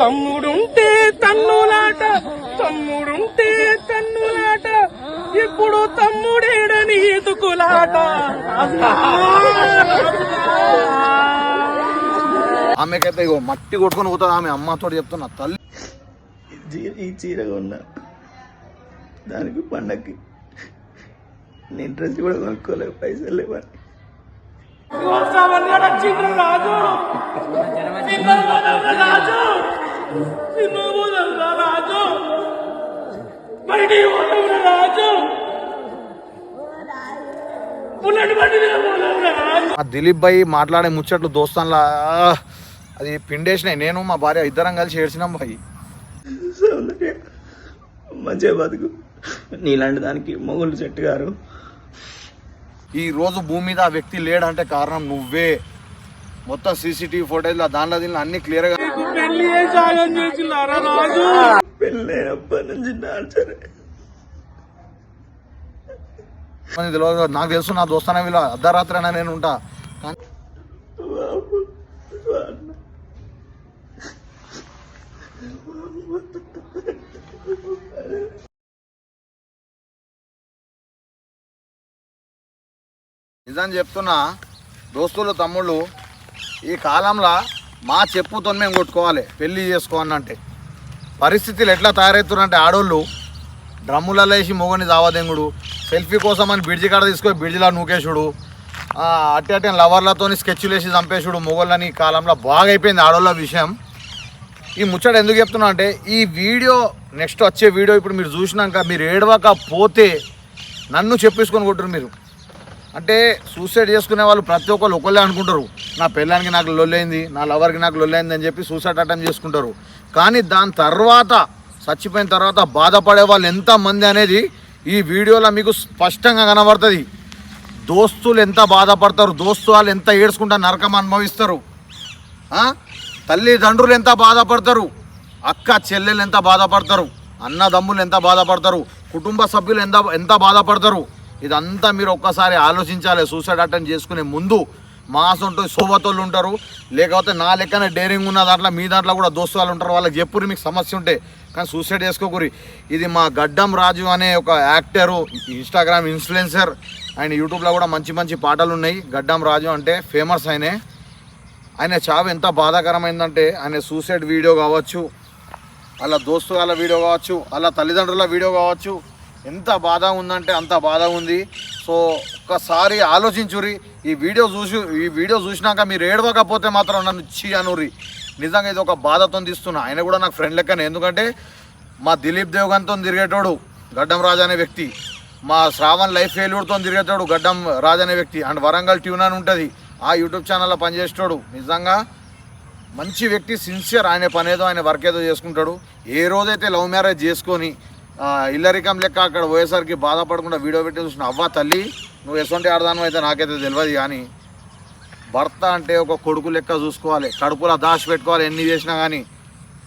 తమ్ముడుంటే తన్నులాట తమ్ముడుంటే తన్నులాట ఇప్పుడు తమ్ముడేడని ఎదుకులాట. ఆమెకైతే ఇగో మట్టి కొట్టుకొని పోతుంది ఆమె అమ్మతో చెప్తున్నా తల్లి. ఈ చీర కొన్నా. దానికి పండక్కి. నేను డ్రెస్ కూడా కొనుక్కోలేవు పైసలు లేవని రాజు రాజు దిలీప్ భాయ్ మాట్లాడే ముచ్చట్లు దోస్తాన్లా అది పిండేసినాయి. నేను మా భార్య ఇద్దరం కలిసి ఏడ్చినాం భాయ్. మంచిగా బతుకు. నీలాంటి దానికి మొగుళ్ళు చెట్టు గారు ఈ రోజు భూమి మీద ఆ వ్యక్తి లేడంటే కారణం నువ్వే. మొత్తం సీసీటీవీ ఫోటోలు దానిలో దీనిలో అన్ని క్లియర్గా పెళ్ళి జాగం చేసినారా రాజు పెళ్ళైనప్పటి నుంచి తెలియదు నాకు తెలుసు నా దోస్తానే వీళ్ళ అర్ధరాత్రి అయినా నేను ఉంటా. నిజం చెప్తున్నా దోస్తులు తమ్ముళ్ళు ఈ కాలంలో మా చెప్పుతో మేము కొట్టుకోవాలి. పెళ్ళి చేసుకోవాలంటే పరిస్థితులు ఎట్లా తయారవుతున్నారంటే ఆడోళ్ళు డ్రమ్ములలో వేసి మొగని దావదెంగుడు సెల్ఫీ కోసం అని బిడ్జి కాడ తీసుకొని బిడ్జిలా నూకేశుడు ఆ, అట్టి అట్టి లవర్లతో స్కెచ్లు వేసి చంపేసుడు మొగోళ్ళని ఈ కాలంలో బాగా అయిపోయింది ఆడోళ్ళ విషయం. ఈ ముచ్చట ఎందుకు చెప్తున్నా అంటే ఈ వీడియో నెక్స్ట్ వచ్చే వీడియో ఇప్పుడు మీరు చూసినాక మీరు ఏడవక పోతే నన్ను చెప్పేసుకొని కొట్టురు మీరు. అంటే సూసైడ్ చేసుకునే వాళ్ళు ప్రతి ఒక్కరు ఒకళ్ళే అనుకుంటారు. నా పెళ్ళానికి నాకు లొల్లైంది నా లవర్కి నాకు లొల్లైంది అని చెప్పి సూసైడ్ అటెంప్ట్ చేసుకుంటారు. కానీ దాని తర్వాత చచ్చిపోయిన తర్వాత బాధపడే వాళ్ళు ఎంతమంది అనేది ఈ వీడియోలో మీకు స్పష్టంగా కనబడుతుంది. దోస్తులు ఎంత బాధపడతారు దోస్తు వాళ్ళు ఎంత ఏడ్చుకుంటా నరకం అనుభవిస్తారు. తల్లిదండ్రులు ఎంత బాధపడతారు అక్క చెల్లెలు ఎంత బాధపడతారు అన్నదమ్ములు ఎంత బాధపడతారు కుటుంబ సభ్యులు ఎంత ఎంత బాధపడతారు. ఇదంతా మీరు ఒక్కసారి ఆలోచించాలి. సూసైడ్ అటెంప్ట్ చేసుకునే ముందు మాస్ సొంత సోబతోళ్ళు ఉంటారు. లేకపోతే నా లెక్కన డేరింగ్ ఉన్న దాంట్లో మీ దాంట్లో కూడా దోస్తు వాళ్ళు ఉంటారు. వాళ్ళకి చెప్పురు మీకు సమస్య ఉంటే కానీ సూసైడ్ చేసుకోకూరి ఇది మా గడ్డం రాజు అనే ఒక యాక్టరు ఇన్స్టాగ్రామ్ ఇన్ఫ్లుయెన్సర్. ఆయన యూట్యూబ్లో కూడా మంచి మంచి పాటలు ఉన్నాయి. గడ్డం రాజు అంటే ఫేమస్ ఆయనే. ఆయన చావు ఎంత బాధాకరమైందంటే ఆయన సూసైడ్ వీడియో కావచ్చు అలా దోస్తు వాళ్ళ వీడియో కావచ్చు అలా తల్లిదండ్రుల వీడియో కావచ్చు ఎంత బాధ ఉందంటే అంత బాధ ఉంది. సో ఒక్కసారి ఆలోచించురి ఈ వీడియో చూసి ఈ వీడియో చూసినాక మీరు ఏడవకపోతే మాత్రం నన్ను చీ అనురి నిజంగా ఇది ఒక బాధతో తీస్తున్నా. ఆయన కూడా నాకు ఫ్రెండ్ లెక్కనే. ఎందుకంటే మా దిలీప్ దేవ్గన్తో తిరిగేటోడు గడ్డం రాజు అనే వ్యక్తి. మా శ్రావణ్ లైఫ్ ఫెయిల్యూర్తో తిరిగేటోడు గడ్డం రాజు అనే వ్యక్తి. అండ్ వరంగల్ ట్యూన్ అని ఉంటుంది. ఆ యూట్యూబ్ ఛానల్లో పనిచేసేటోడు. నిజంగా మంచి వ్యక్తి సిన్సియర్ ఆయన పనేదో ఆయన వర్క్ ఏదో చేసుకుంటాడు. ఏ రోజైతే లవ్ మ్యారేజ్ చేసుకొని ఇల్లరికం లెక్క అక్కడ పోయేసరికి బాధపడకుండా వీడియో పెట్టి చూసిన అవ్వ తల్లి నువ్వు ఎటువంటి ఆడదానం అయితే నాకైతే తెలియదు కానీ భర్త అంటే ఒక కొడుకు లెక్క చూసుకోవాలి కడుపులో దాచి పెట్టుకోవాలి ఎన్ని చేసినా కానీ.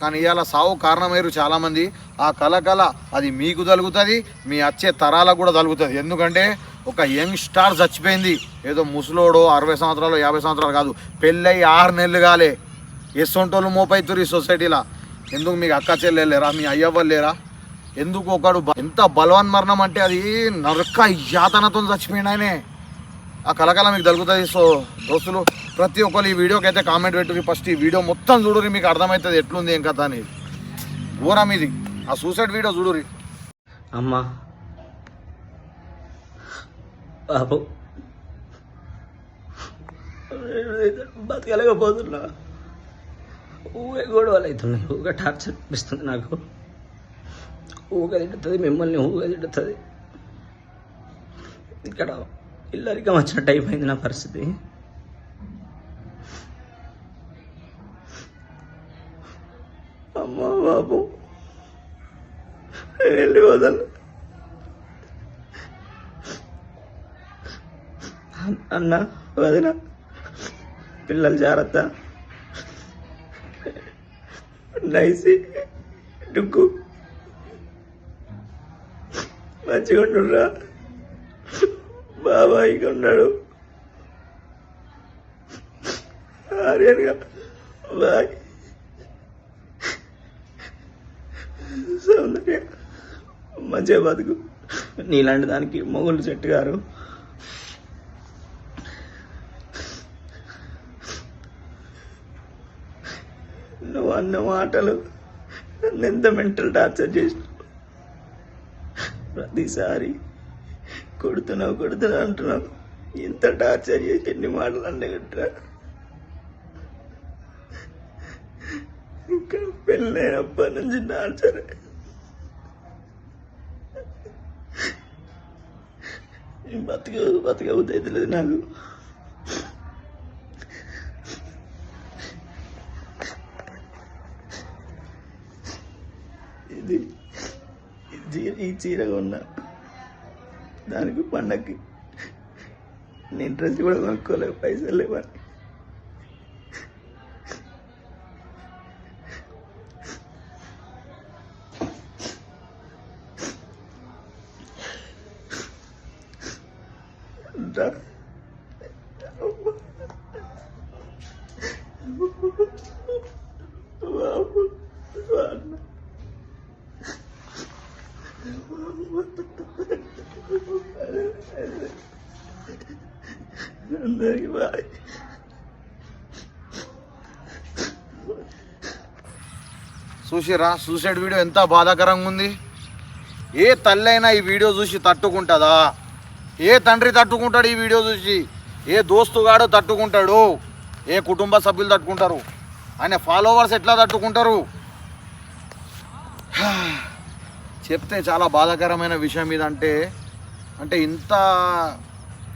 కానీ ఇవాళ సావు కారణమయ్యారు చాలామంది. ఆ కళ కళ అది మీకు తలుగుతుంది మీ వచ్చే తరాలకు కూడా తలుగుతుంది. ఎందుకంటే ఒక యంగ్ స్టార్ చచ్చిపోయింది. ఏదో ముసలోడో అరవై సంవత్సరాలు యాభై సంవత్సరాలు కాదు. పెళ్ళయి ఆరు నెలలు కాలే. ఎస్సొంటోళ్ళు మోపైతురు ఈ సొసైటీలో. ఎందుకు మీకు అక్క చెల్లెలు లేరా? మీ అయ్యవ్వలు లేరా? ఎందుకు ఒకడు ఎంత బలవన్ మరణం అంటే అది నరక యాతనతో చచ్చిపోయింది ఆయనే. ఆ కలకల మీకు తగ్గుతుంది సో దోస్తులు ప్రతి ఒక్కరు ఈ వీడియోకి అయితే కామెంట్ పెట్టుకుని ఫస్ట్ ఈ వీడియో మొత్తం చూడురి మీకు అర్థమవుతుంది ఎట్లుంది ఏం కథ అనేది. ఘోరం ఇది. ఆ సూసైడ్ వీడియో చూడురి అమ్మా. పాపం. బతకలేకపోతున్నా. ఊగే గొడవలు అవుతున్నాయి ఊగా టార్చర్ అనిపిస్తుంది నాకు. ఊగ మిమ్మల్ని ఊగ ఇక్కడ ఇల్లరికం వచ్చినట్టు అయిపోయింది నా పరిస్థితి. అమ్మా బాబు నేను వెళ్ళిపోతాను అన్న వదిన పిల్లలు జాగ్రత్త నైసి డుక్కు మంచిగా ఉండుర్రా బాబాయిగా ఉన్నాడు. ఆర్యన్గా బాయ్. సౌందర్య మంచిగా బతుకు. నీలాంటి దానికి మొగుళ్ళు చెట్టు గారు నువ్వు అన్న మాటలు నన్ను ఎంత మెంటల్ టార్చర్ చేసినావు? ప్రతిసారి కొడుతున్నావు కొడుతున్నావు అంటున్నావు ఇంత టార్చర్ చేసి ఎన్ని మాటలు అండగట్టరా ఇంకా పెళ్ళైనప్పటి నుంచి టార్చర్. బతుక బతుక అవుతుంది లేదు నాకు ఇది ఈ చీర ఈ చీర కొన్నా. దానికి పండక్కి. నేను డ్రెస్ కూడా కొనుక్కోలేవు పైసలు లేవని. అందరికి బాయ్ చూసిరా సూసైడ్ వీడియో ఎంత బాధాకరంగా ఉంది. ఏ తల్లి అయినా ఈ వీడియో చూసి తట్టుకుంటుందా? ఏ తండ్రి తట్టుకుంటాడు ఈ వీడియో చూసి? ఏ దోస్తుగాడు తట్టుకుంటాడు? ఏ కుటుంబ సభ్యులు తట్టుకుంటారు? ఆయన ఫాలోవర్స్ ఎట్లా తట్టుకుంటారు? చెప్తే చాలా బాధాకరమైన విషయం ఇదంటే అంటే ఇంత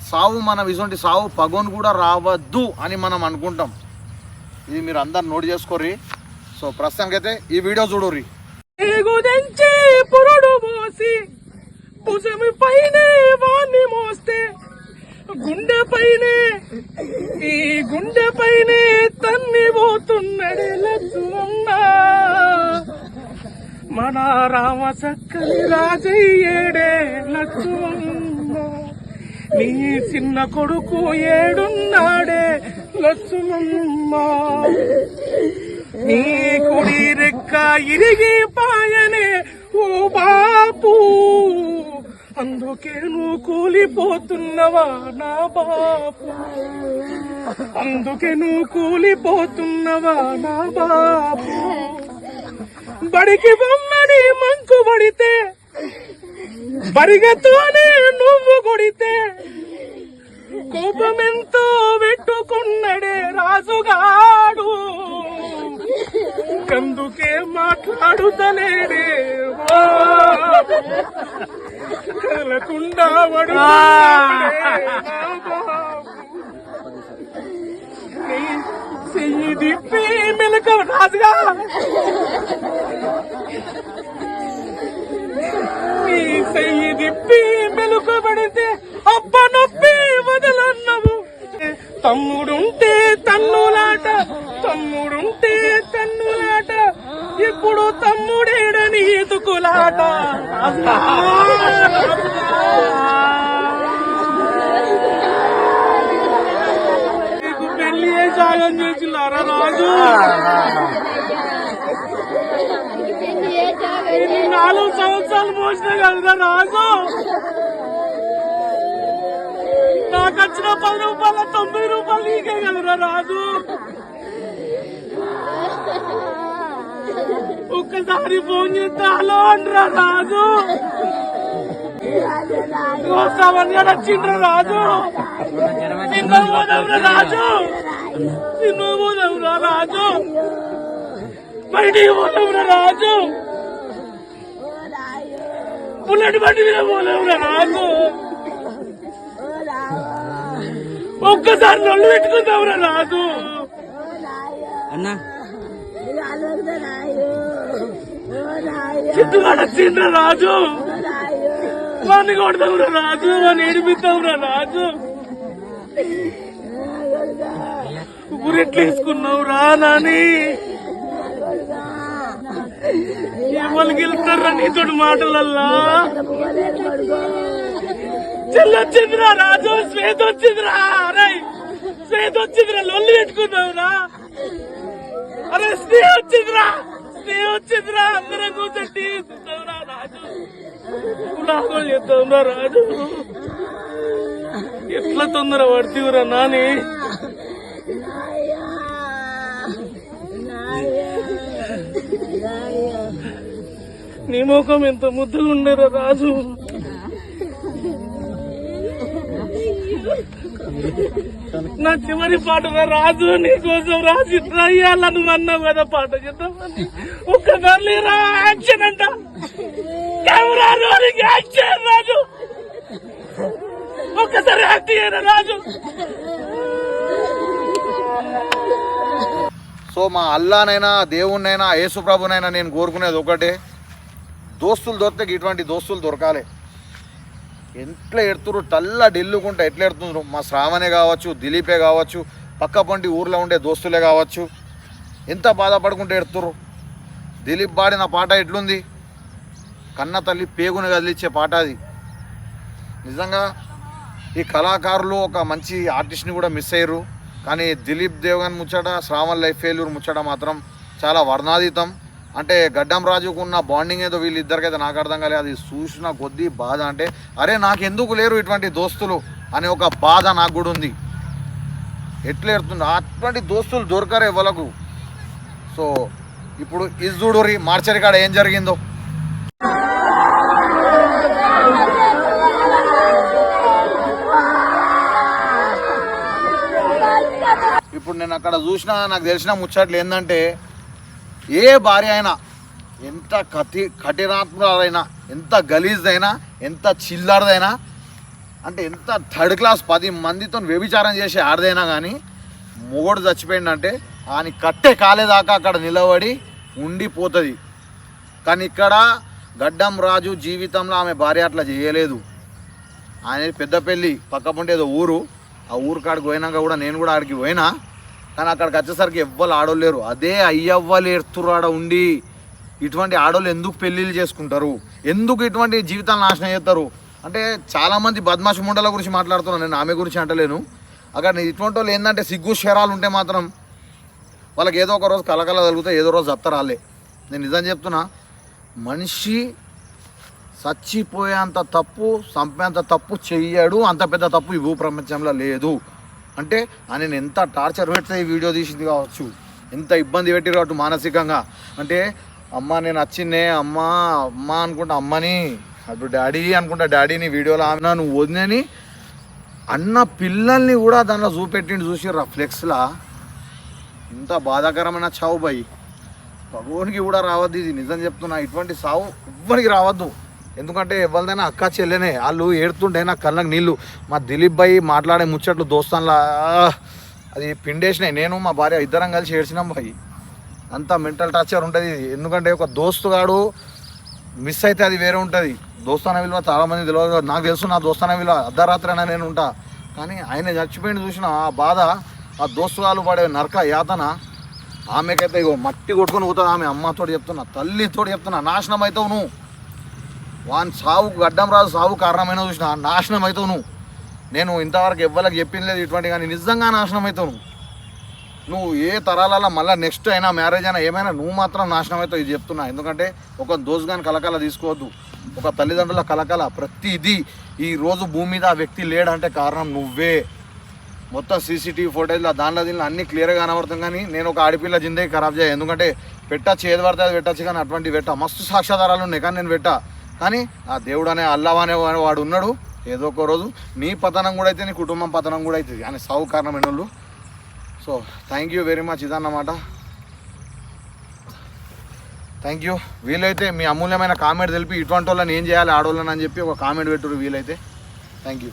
సావు మన ఇటువంటి సావు పగోని కూడా రావద్దు అని మనం అనుకుంటాం. ఇది మీరు అందరు నోట్ చేసుకోర్రి. సో ప్రస్తుతానికైతే ఈ వీడియో చూడుర్రి. పురుడు మోసి భుజమి పైనే వాణ్ణి మోస్తే గుండె పైనే ఈ గుండె పైనే తన్ని పోతున్నడే లక్ష్మమ్మ మన రామ చక్కని రాజయ్యేడే లక్ష్మమ్మ నీ చిన్న కొడుకు ఏడున్నాడే లక్ష్మమ్మ నీ కుడి రెక్క ఇరిగి పాయనే ఓ బాపు. అందుకే నువ్వు కూలిపోతున్నవా నా బాపు. అందుకే నువ్వు కూలిపోతున్నవా నా బాపు. బడికి బొమ్మని మంకు పడితే బరిగతోనే నువ్వు కొడితే కోపమెంతో పెట్టుకున్నడే రాజుగాడు. కందుకే మాట్లాడుతలేడే? కలకుండా వడు చెయ్యి దిప్పి మెలక రాజుగా నీ చెయ్యి దిప్పి మెలుకబడితే అబ్బ నొప్పి వదలన్నవు. తమ్ముడుంటే తన్నులాట తమ్ముడుంటే తన్నులాట ఇప్పుడు తమ్ముడేడని ఎదుకులాట. ఏ సాయం చేసినారా రాజు? నాలుగు సంవత్సరాలు మోసిన కదరా రాజు. నాకు వచ్చిన పది రూపాయల తొమ్మిది రూపాయలు నీకే కదరా రాజు. ఒక్కసారి ఫోన్ చేస్తే హలో అంటరా రాజు. వస్తామని వచ్చిండ్రా రాజు. రాజు. పోదాంరా రాజు? బయటికి పోదాంరా రాజు? బుల్లెట్ బండి మీద పోదాంరా రాజు? ఒక్కసారి నొల్లు పెట్టుకుందాంరా రాజు? అన్నా. చిత్తుగాడ వచ్చిండ్రా రాజు. వాడిని కొడదాంరా రాజు. వాడిని ఏడిపిద్దాంరా రాజు. ఊరెట్లేసుకున్నావు రా నాని. ఎవరికి వెళ్తారా నీతో మాటలల్లా? చెల్లొచ్చిందిరా రాజు శ్వేత వచ్చిందిరా. అరే శ్వేత వచ్చిందిరా లొల్లి పెట్టుకుందావురా అరే స్నేహ వచ్చిందిరా స్నేహ వచ్చిందిరా. అందరం కూర్చొని రాజు. నాకు చేద్దాంరా రాజు. ఎట్లా తొందర పడుతురా నాని? నీ ముఖం ఎంత ముద్దుగా ఉండేరా రాజు. నా చివరి పాటగా రాజు నీ కోసం రాజు ఇట్లా అయ్యాల నువ్వు అన్నావు కదా పాట చేద్దామని ఒక్కసారి రా యాక్షన్ అంట. Camera rolling action Raju? ఒక్కసారి యాక్ట్ చేయరా రాజు? సో మా అల్లానైనా దేవుణ్ణైనా యేసుప్రభునైనా నేను కోరుకునేది ఒకటే. దోస్తులు దొరికితే ఇటువంటి దోస్తులు దొరకాలి. ఎట్లా ఎడుతురు టల్ల ఢిల్లుకుంటా ఎట్లా ఎడుతున్నారు? మా శ్రావణే కావచ్చు దిలీపే కావచ్చు పక్క పంటి ఊర్లో ఉండే దోస్తులే కావచ్చు. ఎంత బాధపడుకుంటే ఎడుతురు దిలీప్ పాడిన పాట ఎట్లుంది? కన్న తల్లి పేగుని కదిలిచ్చే పాట అది. నిజంగా ఈ కళాకారులు ఒక మంచి ఆర్టిస్ట్ని కూడా మిస్ అయ్యారు కానీ దిలీప్ దేవగన్ ముచ్చట శ్రావణ్ లైఫ్ ఫెయిల్యూర్ ముచ్చట మాత్రం చాలా వర్ణాతీతం. అంటే గడ్డం రాజుకు ఉన్న బాండింగ్ ఏదో వీళ్ళిద్దరికైతే నాకు అర్థం కాలేదు. అది చూసిన కొద్దీ బాధ అంటే అరే నాకు ఎందుకు లేరు ఇటువంటి దోస్తులు అనే ఒక బాధ నాకు కూడా ఉంది. ఎట్లేడుతుంది అటువంటి దోస్తులు దొరకరు ఎవలకు. సో ఇప్పుడు ఇజుడూరి మార్చరి కాడ ఏం జరిగిందో. ఇప్పుడు నేను అక్కడ చూసిన నాకు తెలిసిన ముచ్చట్లు ఏంటంటే ఏ భార్య అయినా ఎంత కఠి కఠినాత్మరాలైనా ఎంత గలీజ్దైనా ఎంత చిల్లరదైనా అంటే ఎంత థర్డ్ క్లాస్ పది మందితో వ్యభిచారం చేసే ఆడదైనా కానీ మొగోడు చచ్చిపోయిందంటే ఆయన కట్టే కాలేదాకా అక్కడ నిలబడి ఉండిపోతుంది. కానీ ఇక్కడ గడ్డం రాజు జీవితంలో ఆమె భార్య అట్లా చేయలేదు. ఆయన పెద్ద పెళ్ళి పంటే ఏదో ఊరు ఆ ఊరు కాడికి పోయినాక కూడా నేను కూడా ఆడికి పోయినా కానీ అక్కడికి వచ్చేసరికి ఎవ్వరు ఆడోలేరు అదే అయ్యవ్వలు ఎడుతురు ఆడ ఉండి ఇటువంటి ఆడోళ్ళు ఎందుకు పెళ్ళిళ్ళు చేసుకుంటారు? ఎందుకు ఇటువంటి జీవితాలు నాశనం చేస్తారు? అంటే చాలామంది బద్మాషి ముండల గురించి మాట్లాడుతున్నాను నేను ఆమె గురించి అంటలేను. అక్కడ ఇటువంటి వాళ్ళు ఏంటంటే సిగ్గు శరాలు ఉంటే మాత్రం వాళ్ళకి ఏదో ఒక రోజు కలకల కలుగుతాయి ఏదో రోజు అత్తరాలే నేను నిజం చెప్తున్నా మనిషి చచ్చిపోయేంత తప్పు చంపేంత తప్పు చెయ్యాడు అంత పెద్ద తప్పు ఈ భూప్రపంచంలో లేదు. అంటే ఆయన ఎంత టార్చర్ పెడితే ఈ వీడియో తీసింది కావచ్చు. ఎంత ఇబ్బంది పెట్టారు కావచ్చు మానసికంగా. అంటే అమ్మ నేను వచ్చిందే అమ్మ అమ్మ అనుకుంటా అమ్మని. అప్పుడు డాడీ అనుకుంటా డాడీని వీడియోలో ఆమె నువ్వు వదినని. అన్న పిల్లల్ని కూడా దానిలో చూపెట్టిండి చూసిర్రు ఆ ఫ్లెక్స్లా. ఇంత బాధాకరమైన చావు బాయి భగవానికి కూడా రావద్దు ఇది. నిజం చెప్తున్నా ఇటువంటి సావు ఎవ్వరికి రావద్దు. ఎందుకంటే ఎవరిదైనా అక్క చెల్లెనే వాళ్ళు ఏడుతుండే నా కళ్ళకి నీళ్ళు. మా దిలీప్ భాయ్ మాట్లాడే ముచ్చట్లు దోస్తాన్లా. అది పిండేసినాయి. నేను మా భార్య ఇద్దరం కలిసి ఏడ్చినాం భాయ్ అంత మెంటల్ టార్చర్ ఉంటుంది. ఎందుకంటే ఒక దోస్తుగాడు మిస్ అయితే అది వేరే ఉంటుంది. దోస్తాన విలువ చాలామంది తెలియదు నాకు తెలుసు నా దోస్తాన విలువ. అర్ధరాత్రి అయినా నేను ఉంటా. కానీ ఆయన చచ్చిపోయిన చూసిన. ఆ బాధ ఆ దోస్తుగాలు పడే నరక యాతన. ఆమెకైతే ఇగో మట్టి కొట్టుకొని పోతుంది ఆమె. అమ్మతో చెప్తున్నా తల్లితో చెప్తున్నా నాశనం అవుతావు నువ్వు. వాని సావు గడ్డం రాజు సావు కారణమైన చూసిన నాశనం అవుతావు నువ్వు నేను ఇంతవరకు ఎవ్వరికి చెప్పింది లేదు ఇటువంటి కానీ నిజంగా నాశనం అవుతావు నువ్వు నువ్వు ఏ తరాలలో మళ్ళీ నెక్స్ట్ అయినా మ్యారేజ్ అయినా ఏమైనా నువ్వు మాత్రం నాశనం అవుతావు ఇది చెప్తున్నా. ఎందుకంటే ఒక దోసుగాని కలకల తీసుకోవద్దు. ఒక తల్లిదండ్రుల కలకల ప్రతిదీ ఈ రోజు భూమి మీద ఆ వ్యక్తి లేడంటే కారణం నువ్వే. మొత్తం సీసీటీవీ ఫోటేజ్లో దానిలో దీనిలో అన్ని క్లియర్గా కనబడుతుంది కానీ నేను ఒక ఆడిపిల్ల జిందగీ ఖరాబ్ చేయ. ఎందుకంటే పెట్టచ్చు ఏది పడితే అది పెట్టచ్చు కానీ అటువంటి పెట్ట మస్తు సాక్ష్యాధారాలు ఉన్నాయి కానీ నేను పెట్టా కానీ ఆ దేవుడు అనే అల్లాహ్ అనే వాడు- ఉన్నాడు. ఏదో ఒక రోజు నీ పతనం కూడా అయితే నీ కుటుంబం పతనం కూడా అవుతుంది. అని సావు కారణమైన వాళ్ళు so thank you very much ఇదన్నమాట. థ్యాంక్ యూ వీలైతే మీ అమూల్యమైన కామెంట్ తెలిపి ఇటువంటి వాళ్ళని ఏం చేయాలి ఆడవాళ్ళని అని చెప్పి ఒక కామెంట్ పెట్టురు వీలైతే. Thank you